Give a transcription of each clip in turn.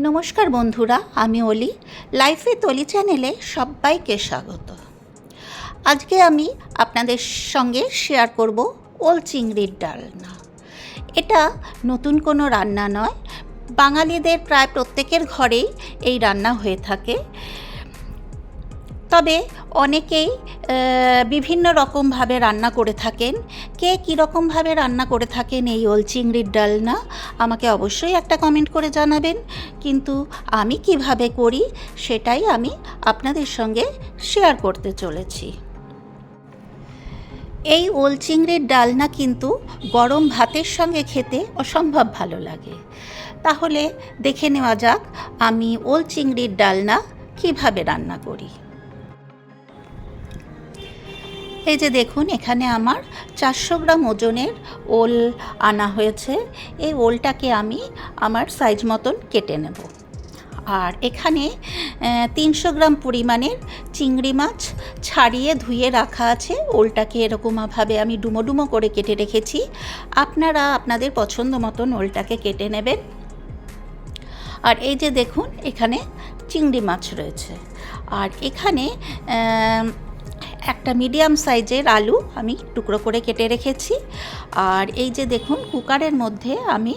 নমস্কার বন্ধুরা, আমি অলি। লাইফে তলি চ্যানেলে সবাইকে স্বাগত। আজকে আমি আপনাদের সঙ্গে শেয়ার করব ওল চিংড়ির ডালনা। এটা নতুন কোনো রান্না নয়। বাঙালিদের প্রায় প্রত্যেকের ঘরেই এই রান্না হয়ে থাকে। তবে অনেকেই বিভিন্ন রকমভাবে রান্না করে থাকেন। কে কীরকমভাবে রান্না করে থাকেন এই ওল চিংড়ির ডালনা আমাকে অবশ্যই একটা কমেন্ট করে জানাবেন। কিন্তু আমি কীভাবে করি সেটাই আমি আপনাদের সঙ্গে শেয়ার করতে চলেছি। এই ওল চিংড়ির ডালনা কিন্তু গরম ভাতের সঙ্গে খেতে অসম্ভব ভালো লাগে। তাহলে দেখে নেওয়া যাক আমি ওল চিংড়ির ডালনা কীভাবে রান্না করি। এই যে দেখুন, এখানে আমার চারশো গ্রাম ওজনের ওল আনা হয়েছে। এই ওলটাকে আমি আমার সাইজ মতন কেটে নেব। আর এখানে তিনশো গ্রাম পরিমাণের চিংড়ি মাছ ছাড়িয়ে ধুয়ে রাখা আছে। ওলটাকে এরকমভাবে আমি ডুমো ডুমো করে কেটে রেখেছি। আপনারা আপনাদের পছন্দ মতন ওলটাকে কেটে নেবেন। আর এই যে দেখুন, এখানে চিংড়ি মাছ রয়েছে। আর এখানে একটা মিডিয়াম সাইজের আলু আমি টুকরো করে কেটে রেখেছি। আর এই যে দেখুন, কুকারের মধ্যে আমি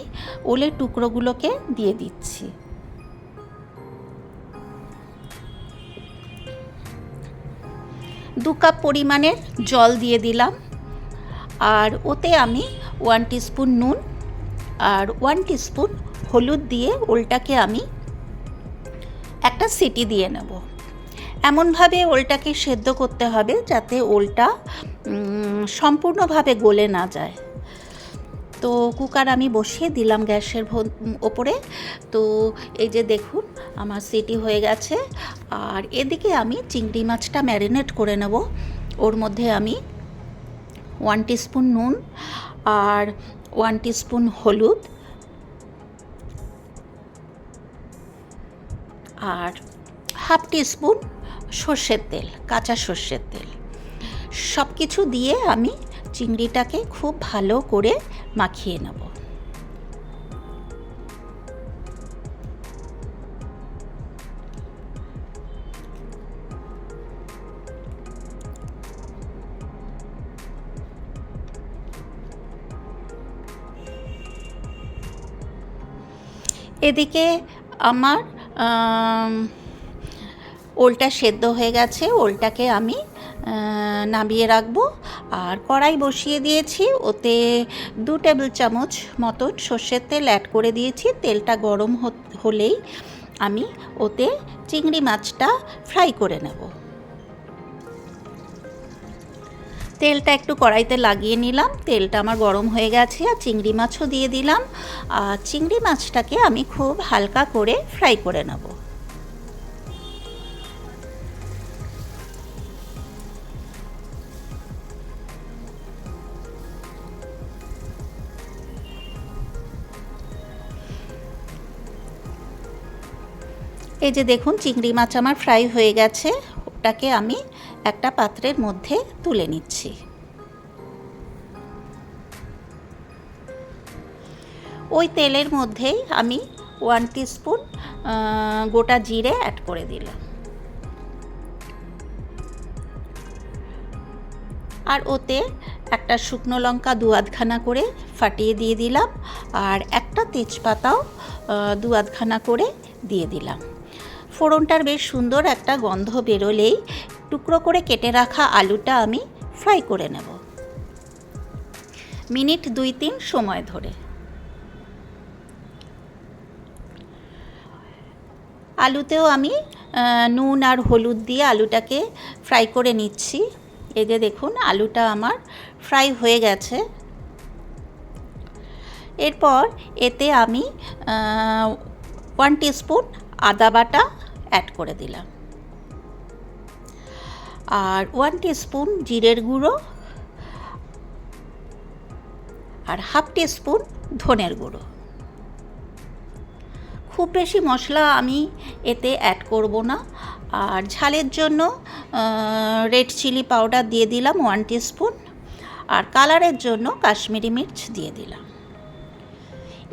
ওলের টুকরোগুলোকে দিয়ে দিচ্ছি। দু কাপ পরিমাণের জল দিয়ে দিলাম। আর ওতে আমি ওয়ান টিস্পুন নুন আর ওয়ান টিস্পুন হলুদ দিয়ে ওলটাকে আমি একটা সিটি দিয়ে নেব। এমনভাবে ওলটাকে সেদ্ধ করতে হবে যাতে ওলটা সম্পূর্ণভাবে গলে না যায়। তো কুকার আমি বসিয়ে দিলাম গ্যাসের ওপরে। তো এই যে দেখুন, আমার সিটি হয়ে গেছে। আর এদিকে আমি চিংড়ি মাছটা ম্যারিনেট করে নেব। ওর মধ্যে আমি ওয়ান টিস্পুন নুন আর ওয়ান টিস্পুন হলুদ আর হাফ টিস্পুন সর্ষের তেল কাঁচা সর্ষের তেল। সব কিছু দিয়ে আমি চিংড়িটাকে খুব ভালো করে মাখিয়ে নেব। এদিকে আমার আম, ওলটা সেদ্ধ হয়ে গেছে, ওলটাকে আমি নামিয়ে রাখব। আর কড়াই বসিয়ে দিয়েছি, ওতে দু টেবিল চামচ মতন সর্ষের তেল অ্যাড করে দিয়েছি। তেলটা গরম হলেই আমি ওতে চিংড়ি মাছটা ফ্রাই করে নেব। তেলটা একটু কড়াইতে লাগিয়ে নিলাম, তেলটা আমার গরম হয়ে গেছে, আর চিংড়ি মাছও দিয়ে দিলাম। আর চিংড়ি মাছটাকে আমি খুব হালকা করে ফ্রাই করে নেব। এই যে দেখুন, চিংড়ি মাছ আমার ফ্রাই হয়ে গেছে। ওটাকে আমি একটা পাত্রের মধ্যে তুলে নিচ্ছি। ওই তেলের মধ্যেই আমি ওয়ান টিস্পুন গোটা জিরে অ্যাড করে দিলাম। আর ওতে একটা শুকনো লঙ্কা দু আধখানা করে ফাটিয়ে দিয়ে দিলাম। আর একটা তেজপাতাও দু আধখানা করে দিয়ে দিলাম। ফোড়নটার বেশ সুন্দর একটা গন্ধ বেরোলেই টুকরো করে কেটে রাখা আলুটা আমি ফ্রাই করে নেব। মিনিট দুই তিন সময় ধরে। আলুতেও আমি নুন আর হলুদ দিয়ে আলুটাকে ফ্রাই করে নিচ্ছি। এই যে দেখুন, আলুটা আমার ফ্রাই হয়ে গেছে। এরপর এতে আমি ওয়ান টিস্পুন আদা বাটা অ্যাড করে দিলাম। আর ওয়ান টিস্পুন জিরের গুঁড়ো আর হাফ টিস্পুন ধনের গুঁড়ো। খুব বেশি মশলা আমি এতে অ্যাড করব না। আর ঝালের জন্য রেড চিলি পাউডার দিয়ে দিলাম ওয়ান টিস্পুন আর কালারের জন্য কাশ্মীরি মির্চ দিয়ে দিলাম।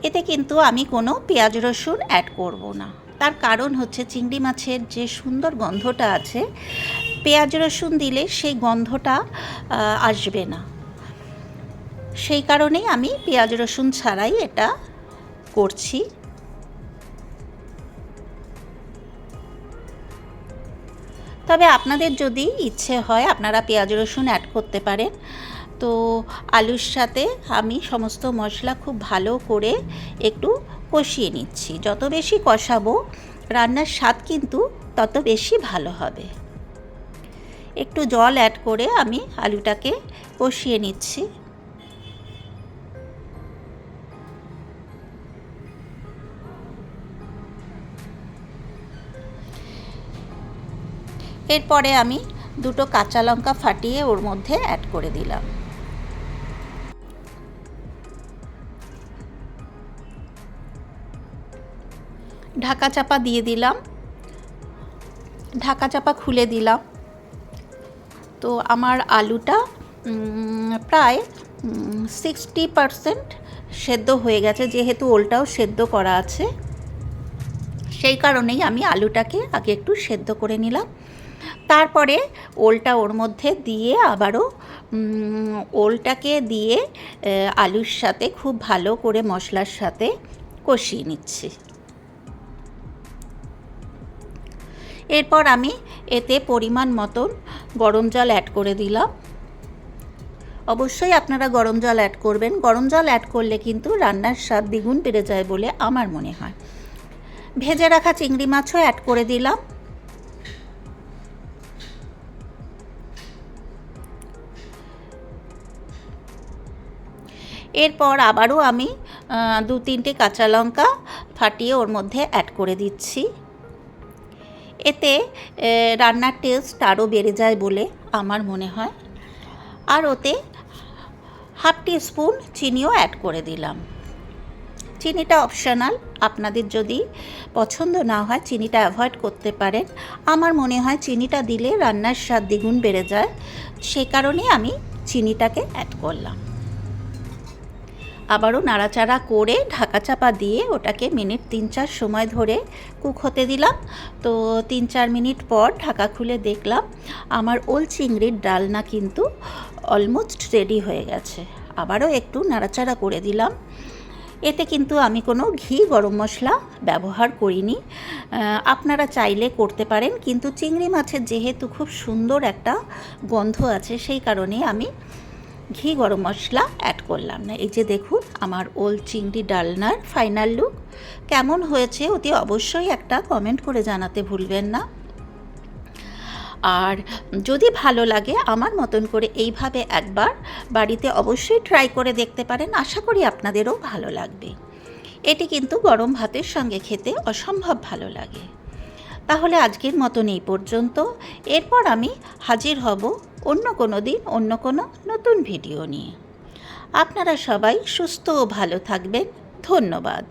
এতে কিন্তু আমি কোনো পেঁয়াজ রসুন অ্যাড করব না। তার কারণ হচ্ছে চিংড়ি মাছের যে সুন্দর গন্ধটা আছে, পেঁয়াজ রসুন দিলে সেই গন্ধটা আসবে না। সেই কারণেই আমি পেঁয়াজ রসুন ছাড়াই এটা করছি। তবে আপনাদের যদি ইচ্ছে হয়, আপনারা পেঁয়াজ রসুন অ্যাড করতে পারেন। তো আলুর সাথে আমি সমস্ত মশলা খুব ভালো করে একটু কষিয়ে নিচ্ছি। যত বেশি কষাবো, রান্নার স্বাদ কিন্তু তত বেশি ভালো হবে। একটু জল অ্যাড করে আমি আলুটাকে কষিয়ে নিচ্ছি। এরপরে আমি দুটো কাঁচা লঙ্কা ফাটিয়ে ওর মধ্যে অ্যাড করে দিলাম। ঢাকা চাপা দিয়ে দিলাম। ঢাকা চাপা খুলে দিলাম। তো আমার আলুটা প্রায় সিক্সটি পারসেন্ট সেদ্ধ হয়ে গেছে। যেহেতু ওলটাও সেদ্ধ করা আছে, সেই কারণেই আমি আলুটাকে আগে একটু সেদ্ধ করে নিলাম। তারপরে ওলটা ওর মধ্যে দিয়ে আবারও ওলটাকে দিয়ে আলুর সাথে খুব ভালো করে মশলার সাথে কষিয়ে নিচ্ছি। এরপর আমি এতে পরিমাণ মতন গরম জল অ্যাড করে দিলাম। অবশ্যই আপনারা গরম জল অ্যাড করবেন। গরম জল অ্যাড করলে কিন্তু রান্নার স্বাদ দ্বিগুণ বেড়ে যায় বলে আমার মনে হয়। ভেজে রাখা চিংড়ি মাছও অ্যাড করে দিলাম। এরপর আবারও আমি দু তিনটে কাঁচা লঙ্কা ফাটিয়ে ওর মধ্যে অ্যাড করে দিচ্ছি। এতে রান্নার টেস্ট আরও বেড়ে যায় বলে আমার মনে হয়। আর ওতে হাফ টি স্পুন চিনিও অ্যাড করে দিলাম। চিনিটা অপশনাল আপনাদের যদি পছন্দ না হয় চিনিটা অ্যাভয়েড করতে পারেন। আমার মনে হয় চিনিটা দিলে রান্নার স্বাদ দ্বিগুণ বেড়ে যায়। সে কারণে আমি চিনিটাকে অ্যাড করলাম। আবারও নাড়াচাড়া করে ঢাকা চাপা দিয়ে ওটাকে মিনিট তিন চার সময় ধরে কুক হতে দিলাম। তো তিন চার মিনিট পর ঢাকা খুলে দেখলাম আমার ওল চিংড়ির ডালনা কিন্তু অলমোস্ট রেডি হয়ে গেছে। আবারও একটু নাড়াচাড়া করে দিলাম। এতে কিন্তু আমি কোনো ঘি, গরম মশলা ব্যবহার করিনি। আপনারা চাইলে করতে পারেন, কিন্তু চিংড়ি মাছের যেহেতু খুব সুন্দর একটা গন্ধ আছে, সেই কারণে আমি ঘি, গরম মশলা অ্যাড করলাম। না, এই যে দেখুন, আমার ওল চিংড়ি ডালনার ফাইনাল লুক কেমন হয়েছে অতি অবশ্যই একটা কমেন্ট করে জানাতে ভুলবেন না। আর যদি ভালো লাগে, আমার মতন করে এইভাবে একবার বাড়িতে অবশ্যই ট্রাই করে দেখতে পারেন। আশা করি আপনাদেরও ভালো লাগবে। এটি কিন্তু গরম ভাতের সঙ্গে খেতে অসম্ভব ভালো লাগে। তাহলে আজকের মতন এই পর্যন্ত। এরপর আমি হাজির হব অন্য কোনো দিন, অন্য কোনো নতুন ভিডিও নিয়ে। আপনারা সবাই সুস্থ ও ভালো থাকবেন। ধন্যবাদ।